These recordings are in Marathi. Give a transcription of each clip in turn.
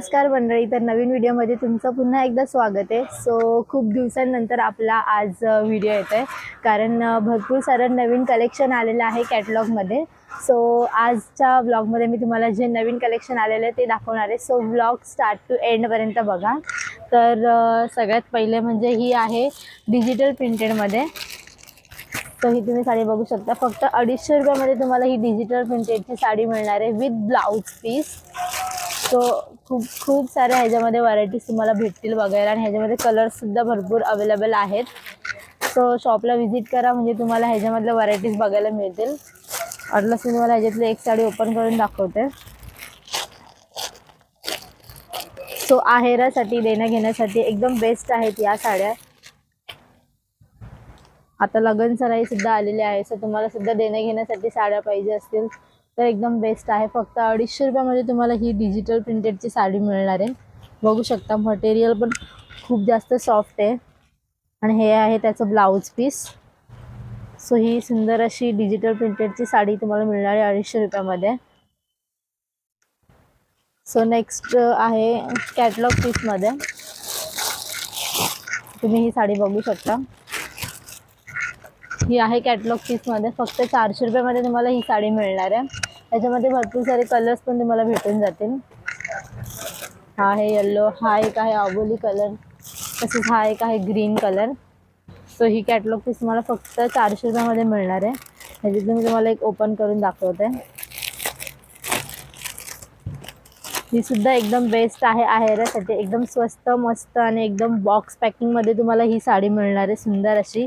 नमस्कार मंडळी तर नवीन व्हिडिओमध्ये तुमचं पुन्हा एकदा स्वागत आहे. सो खूप दिवसांनंतर आपला आज व्हिडिओ येतो आहे कारण भरपूर सारं नवीन कलेक्शन आलेलं आहे कॅटलॉगमध्ये सो आजच्या व्लॉगमध्ये मी तुम्हाला जे नवीन कलेक्शन आलेलं आहे ते दाखवणार आहे. सो व्लॉग स्टार्ट टू एंडपर्यंत बघा. तर सगळ्यात पहिले म्हणजे ही आहे डिजिटल प्रिंटेडमध्ये तर ही तुम्ही साडी बघू शकता. फक्त अडीचशे रुपयामध्ये तुम्हाला ही डिजिटल प्रिंटेडची साडी मिळणार आहे विथ ब्लाऊज पीस सो खूप खूप साऱ्या ह्याच्यामध्ये व्हरायटीज तुम्हाला भेटतील बघायला. आणि ह्याच्यामध्ये कलर्ससुद्धा भरपूर अवेलेबल आहेत. सो शॉपला व्हिजिट करा. म्हणजे तुम्हाला ह्याच्यामधल्या व्हरायटीज बघायला मिळतील. वाटलंच मी तुम्हाला ह्याच्यातली एक साडी ओपन करून दाखवते. सो आहेरासाठी देण्या घेण्यासाठी एकदम बेस्ट आहेत या साड्या. आता लग्न सराई सुद्धा आलेली आहे. सो तुम्हाला सुद्धा देण्या घेण्यासाठी साड्या पाहिजे असतील. तर एकदम बेस्ट आहे. फक्त अडीचशे रुपयामध्ये तुम्हाला ही डिजिटल प्रिंटेडची साडी मिळणार आहे. बघू शकता मटेरियल पण खूप जास्त सॉफ्ट आहे. आणि हे आहे त्याचं ब्लाऊज पीस सो ही सुंदर अशी डिजिटल प्रिंटेडची साडी तुम्हाला मिळणार आहे अडीचशे रुपयामध्ये. सो नेक्स्ट आहे कॅटलॉग पीसमध्ये तुम्ही ही साडी बघू शकता. ही आहे कॅटलॉग पीसमध्ये फक्त चारशे रुपयामध्ये तुम्हाला ही साडी मिळणार आहे. याच्यामध्ये भरपूर सारे कलर्स पण तुम्हाला भेटून जातील. हा आहे येल्लो हा एक आहे आबोली कलर तसेच हा एक आहे ग्रीन कलर सो ही कॅटलॉग पीस तुम्हाला फक्त चारशे रुपयामध्ये मिळणार आहे. ह्याच्यातून मी तुम्हाला एक ओपन करून दाखवते. ही सुद्धा एकदम बेस्ट आहे आहेरासाठी एकदम स्वस्त मस्त आणि एकदम बॉक्स पॅकिंगमध्ये तुम्हाला ही साडी मिळणार आहे. सुंदर अशी.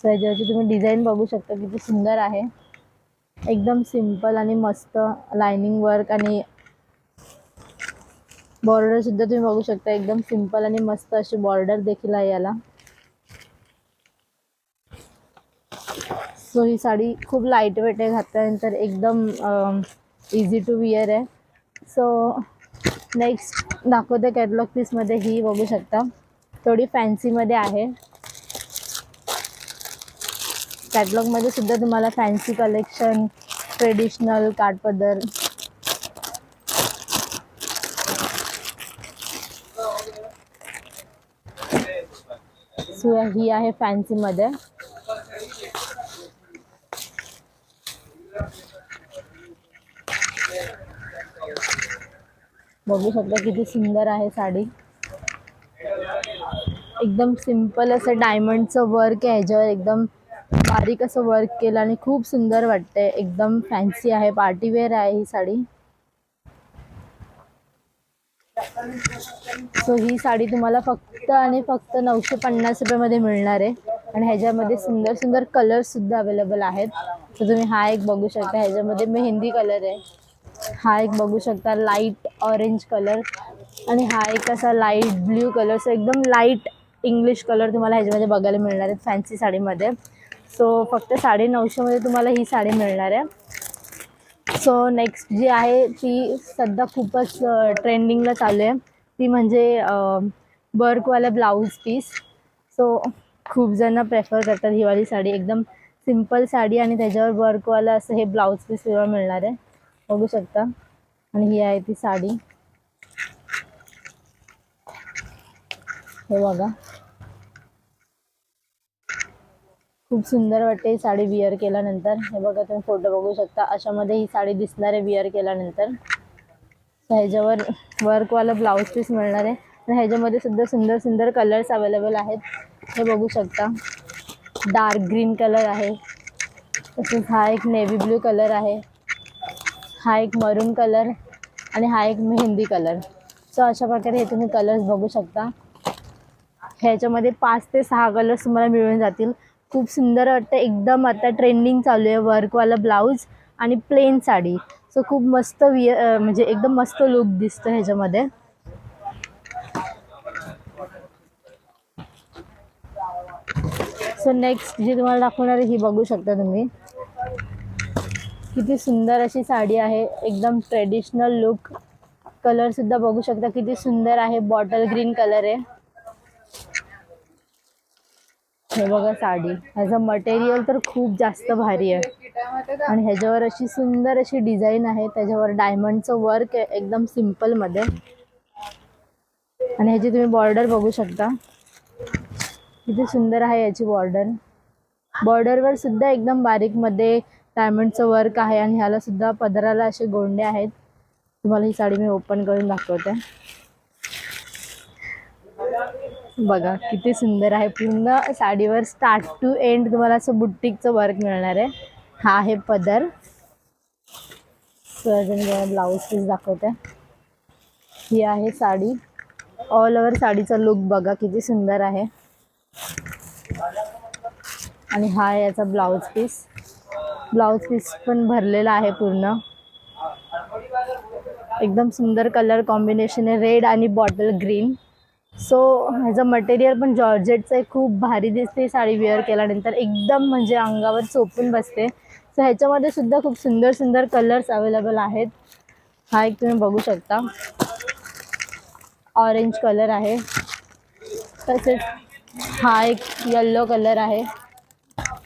बॉक्स आहे. ज्याची तुम्ही डिझाईन बघू शकता किती सुंदर आहे. एकदम सिंपल आणि मस्त लायनिंग वर्क आणि बॉर्डर सुद्धा तुम्ही बघू शकता. एकदम सिंपल आणि मस्त अशी बॉर्डर देखील आहे याला. सो ही साडी खूप लाइट वेट आहे घातल्यानंतर एकदम इझी टू विअर आहे. सो नेक्स्ट दाखवते कॅटलॉग पीसमध्ये ही बघू शकता. थोडी फॅन्सीमध्ये आहे. कॅटलॉगमध्ये सुद्धा तुम्हाला फॅन्सी कलेक्शन ट्रेडिशनल काठपदर सो ही आहे फॅन्सीमध्ये बघू शकता किती सुंदर आहे साडी. एकदम सिंपल असं डायमंडचं वर्क आहे ह्याच्यावर एकदम बारीक असं वर्क केलं आणि खूप सुंदर वाटतंय. एकदम फॅन्सी आहे. पार्टीवेअर आहे ही साडी. सो ही साडी तुम्हाला फक्त आणि फक्त नऊशे पन्नास रुपयामध्ये मिळणार आहे. आणि ह्याच्यामध्ये सुंदर सुंदर कलरसुद्धा अवेलेबल आहेत. तर तुम्ही हा एक बघू शकता. ह्याच्यामध्ये मेहंदी कलर आहे. हा एक बघू शकता. लाइट ऑरेंज कलर आणि हा एक असा लाइट ब्ल्यू कलर सो एकदम लाइट इंग्लिश कलर तुम्हाला ह्याच्यामध्ये बघायला मिळणार आहेत. फॅन्सी साडीमध्ये. सो फक्त साडे नऊशेमध्ये तुम्हाला ही साडी मिळणार आहे. सो नेक्स्ट जी आहे ती सध्या खूपच ट्रेंडिंगला चालू आहे. ती म्हणजे बर्कवाला ब्लाऊज पीस सो खूप जण प्रेफर करतात हिवाळी साडी. एकदम सिंपल साडी आणि त्याच्यावर वर्कवाला असं हे ब्लाऊज पीस तुम्हाला मिळणार आहे. बघू शकता. आणि ही आहे ती साडी. हे बघा. खूप सुंदर वाटते ही साडी विअर केल्यानंतर. हे बघा तुम्ही फोटो बघू शकता. अशामध्ये ही साडी दिसणार आहे विअर केल्यानंतर. तर ह्याच्यावर वर्कवाला ब्लाऊज पीस मिळणार आहे. तर ह्याच्यामध्ये सुद्धा सुंदर सुंदर कलर्स अवेलेबल आहेत. हे बघू शकता. डार्क ग्रीन कलर आहे. तसेच हा एक नेव्ही ब्ल्यू कलर आहे. हा एक मरून कलर आणि हा एक मेहंदी कलर सो अशा प्रकारे हे तुम्ही कलर्स बघू शकता. ह्याच्यामध्ये पाच ते सहा कलर्स तुम्हाला मिळून जातील. खूप सुंदर वाटतं. एकदम आता ट्रेंडिंग चालू आहे. वर्कवाला ब्लाऊज आणि प्लेन साडी. सो खूप मस्त विय म्हणजे एकदम मस्त लुक दिसतं ह्याच्यामध्ये. सो नेक्स्ट जी तुम्हाला दाखवणार आहे ही बघू शकता तुम्ही. किती सुंदर अशी साडी आहे. एकदम ट्रेडिशनल लुक कलरसुद्धा बघू शकता. किती सुंदर आहे. बॉटल ग्रीन कलर आहे. हे बघा साडी. ह्याचं मटेरियल तर खूप जास्त भारी आहे. आणि ह्याच्यावर अशी सुंदर अशी डिझाईन आहे. त्याच्यावर डायमंडचं वर्क आहे एकदम सिम्पलमध्ये आणि ह्याची तुम्ही बॉर्डर बघू शकता. किती सुंदर आहे याची बॉर्डर बॉर्डरवर सुद्धा एकदम बारीकमध्ये डायमंडचं वर्क आहे. आणि ह्याला सुद्धा पदराला असे गोंडे आहेत. तुम्हाला ही साडी मी ओपन करून दाखवते. बघा किती सुंदर आहे. पूर्ण साडीवर स्टार्ट टू एंड तुम्हाला असं बुट्टीकचं वर्क मिळणार आहे. हा आहे पदर. ब्लाऊज पीस दाखवते. ही आहे साडी. ऑल ओव्हर साडीचा लुक बघा किती सुंदर आहे. आणि हा आहे याचा ब्लाऊज पीस ब्लाऊज पीस पण भरलेला आहे पूर्ण. एकदम सुंदर कलर कॉम्बिनेशन आहे. रेड आणि बॉटल ग्रीन सो ह्याचं मटेरियल पण जॉर्जेटचं आहे खूप भारी दिसते साडी वेअर केल्यानंतर. एकदम म्हणजे अंगावर चोपून बसते. सो ह्याच्यामध्ये सुद्धा खूप सुंदर सुंदर कलर्स अवेलेबल आहेत. हा एक तुम्ही बघू शकता. ऑरेंज कलर आहे. तसेच हा एक येल्लो कलर आहे.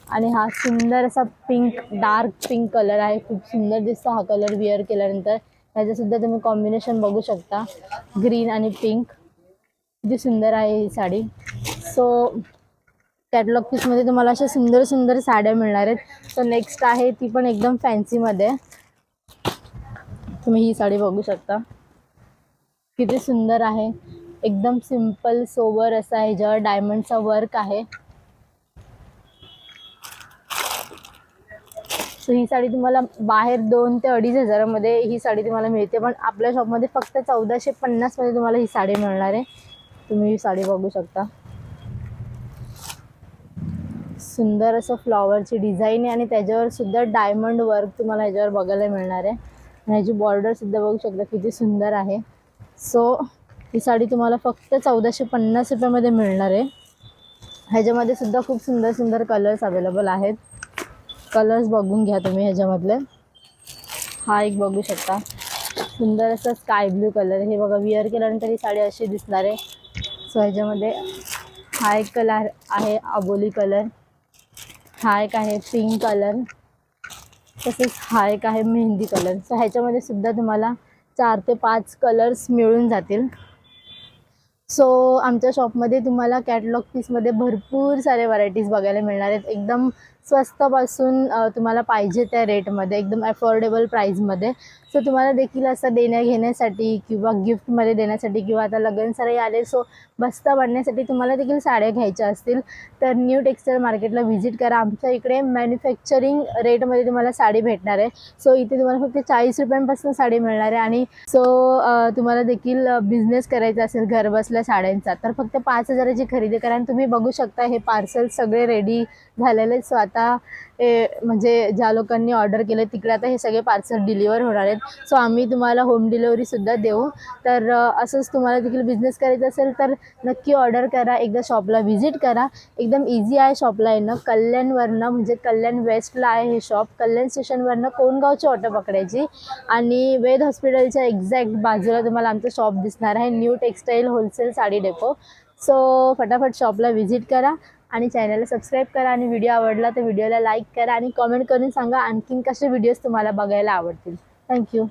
आणि हा सुंदर असा पिंक डार्क पिंक कलर आहे. खूप सुंदर दिसतो हा कलर वेअर केल्यानंतर. ह्याचंसुद्धा तुम्ही कॉम्बिनेशन बघू शकता. ग्रीन आणि पिंक किती सुंदर आहे ही साडी. सो कॅटलॉग पीसमध्ये तुम्हाला अशा सुंदर सुंदर साड्या मिळणार आहेत. सो नेक्स्ट आहे ती पण एकदम फॅन्सीमध्ये तुम्ही ही साडी बघू शकता. किती सुंदर आहे. एकदम सिंपल सोबर असा ह्याच्यावर डायमंडचा वर्क आहे. सो ही साडी तुम्हाला बाहेर दोन ते अडीच हजारामध्ये ही साडी तुम्हाला मिळते. पण आपल्या शॉपमध्ये फक्त चौदाशे पन्नासमध्ये तुम्हाला ही साडी मिळणार आहे. तुम्ही साडी बघू शकता. सुंदर असं फ्लॉवरची डिझाईन आहे आणि त्याच्यावर सुद्धा डायमंड वर्क तुम्हाला ह्याच्यावर बघायला मिळणार आहे. आणि ह्याची बॉर्डर सुद्धा बघू शकता किती सुंदर आहे. सो ही साडी तुम्हाला फक्त चौदाशे पन्नास रुपयामध्ये मिळणार आहे. ह्याच्यामध्ये सुद्धा खूप सुंदर सुंदर कलर्स अवेलेबल आहेत. कलर्स बघून घ्या तुम्ही ह्याच्यामधले. हा एक बघू शकता. सुंदर असं स्काय ब्ल्यू कलर हे बघा विअर केल्यानंतर ही साडी अशी दिसणार आहे. सो ह्याच्यामध्ये हा एक कलर आहे आबोली कलर हा एक आहे पिंक कलर तसेच हा एक आहे मेहंदी कलर सो ह्याच्यामध्ये सुद्धा तुम्हाला चार ते पाच कलर्स मिळून जातील. सो आमच्या शॉपमध्ये तुम्हाला कॅटलॉग पीसमध्ये भरपूर सारे व्हरायटीज बघायला मिळणार आहेत. एकदम स्वस्तपासून तुम्हाला पाहिजे त्या रेटमध्ये एकदम अफोर्डेबल प्राईजमध्ये सो तुम्हाला देखील असं देण्या घेण्यासाठी किंवा गिफ्टमध्ये देण्यासाठी किंवा आता लग्न सराई आले सो बस्ता बनण्यासाठी तुम्हाला देखील साड्या घ्यायच्या असतील. तर न्यू टेक्सटाईल मार्केटला व्हिजिट करा. आमच्या इकडे मॅन्युफॅक्चरिंग रेटमध्ये तुम्हाला साडी भेटणार आहे. सो इथे तुम्हाला फक्त चाळीस रुपयांपासून साडी मिळणार आहे आणि सो तुम्हाला देखील बिझनेस करायचा असेल घरबसल्या साड्यांचा तर फक्त पाच हजाराची खरेदी करा आणि तुम्ही बघू शकता हे पार्सल सगळे रेडी झालेले आहेत. सो आता हे म्हणजे ज्या लोकांनी ऑर्डर केले तिकडे आता हे सगळे पार्सल डिलिव्हर होणार आहेत. सो आम्ही तुम्हाला होम डिलेवरीसुद्धा देऊ. तर असंच तुम्हाला देखील बिझनेस करायचा असेल तर नक्की ऑर्डर करा. एकदा शॉपला व्हिजिट करा. एकदम इझी आहे शॉपला येणं. कल्याणवरनं म्हणजे कल्याण वेस्टला आहे हे शॉप कल्याण स्टेशनवरनं कोणगावची ऑटो पकडायची. आणि वेद हॉस्पिटलच्या एक्झॅक्ट बाजूला तुम्हाला आमचं शॉप दिसणार आहे. New textile wholesale sari depot so फटाफट शॉपला व्हिजिट करा. आणि चॅनलला सबस्क्राईब करा आणि व्हिडिओ आवडला तर व्हिडिओला लाईक करा आणि कमेंट करून सांगा आणखीन कसे व्हिडिओज तुम्हाला बघायला आवडतील. थँक्यू